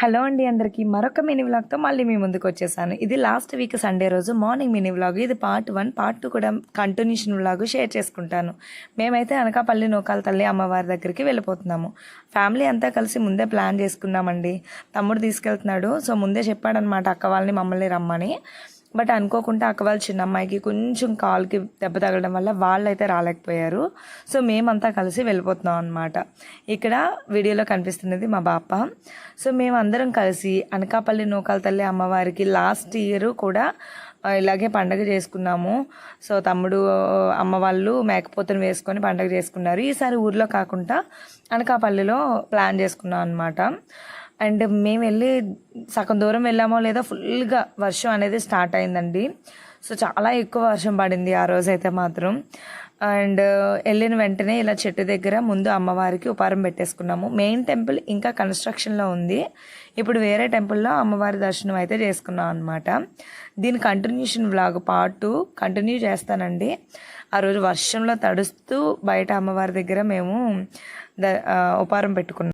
Hello అండి అందరికీ. మరొక మినీ వ్లాగ్తో మళ్ళీ మీ ముందుకు వచ్చేసాను. ఇది లాస్ట్ వీక్ సండే రోజు మార్నింగ్ మినీ వ్లాగ్. ఇది పార్ట్ వన్ పార్ట్ టూ కూడా కంటిన్యూషన్ వ్లాగ్ షేర్ చేసుకుంటాను. మేమైతే అనకాపల్లి నూకాల తల్లి అమ్మవారి దగ్గరికి వెళ్ళిపోతున్నాము. ఫ్యామిలీ అంతా కలిసి ముందే ప్లాన్ చేసుకున్నామండి. తమ్ముడు తీసుకెళ్తున్నాడు. సో ముందే చెప్పాడనమాట అక్క వాళ్ళని మమ్మల్ని రమ్మని. బట్ అనుకోకుండా అక్క వాళ్ళ చిన్న అమ్మాయికి కొంచెం కాల్కి దెబ్బ తగలడం వల్ల వాళ్ళు అయితే రాలేకపోయారు. సో మేమంతా కలిసి వెళ్ళిపోతున్నాం అనమాట ఇక్కడ వీడియోలో కనిపిస్తున్నది మా బాప. సో మేము అందరం కలిసి అనకాపల్లి నూకాల తల్లి అమ్మవారికి లాస్ట్ ఇయర్ కూడా ఇలాగే పండగ చేసుకున్నాము. సో తమ్ముడు అమ్మ వాళ్ళు మేకపోతను వేసుకొని పండగ చేసుకున్నారు. ఈసారి ఊర్లో కాకుండా అనకాపల్లిలో ప్లాన్ చేసుకున్నాం అనమాట అండ్ మేము వెళ్ళి సగం దూరం వెళ్ళామో లేదో ఫుల్గా వర్షం అనేది స్టార్ట్ అయిందండి. సో చాలా ఎక్కువ వర్షం పడింది ఆ రోజు అయితే మాత్రం. అండ్ వెళ్ళిన వెంటనే ఇలా చెట్టు దగ్గర ముందు అమ్మవారికి ఉపారం పెట్టేసుకున్నాము. మెయిన్ టెంపుల్ ఇంకా కన్స్ట్రక్షన్లో ఉంది. ఇప్పుడు వేరే టెంపుల్లో అమ్మవారి దర్శనం అయితే చేసుకున్నాం అనమాట దీని continuation vlog part two continue చేస్తానండి. ఆ రోజు వర్షంలో తడుస్తూ బయట అమ్మవారి దగ్గర మేము ద ఉపారం పెట్టుకున్నాం.